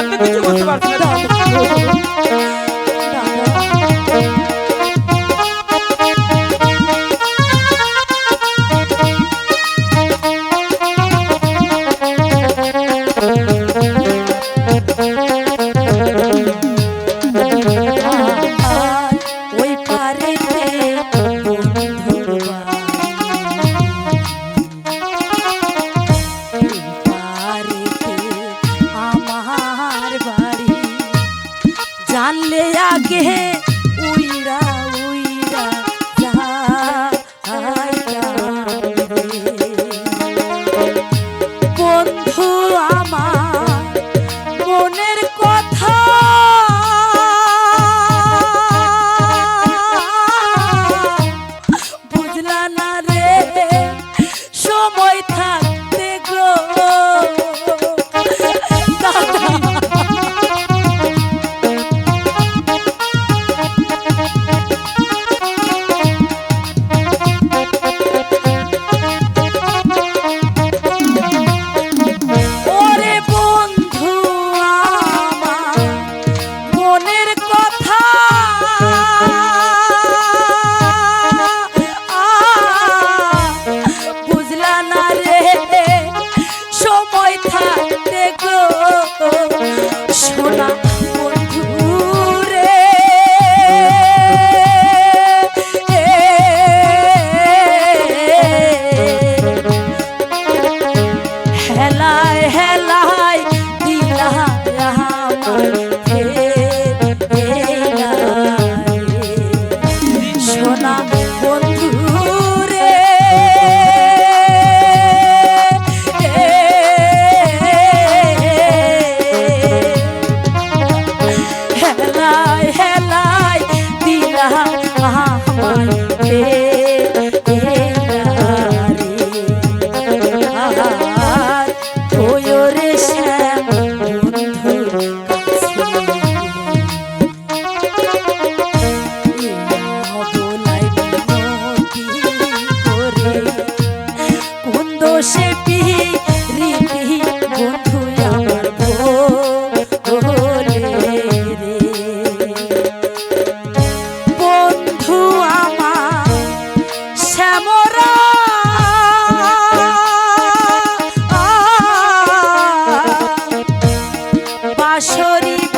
আপনি কিছু করতে পারছেন না। চলে আগে উইরা উইরা বন্ধু আ মোরা বাঁশরী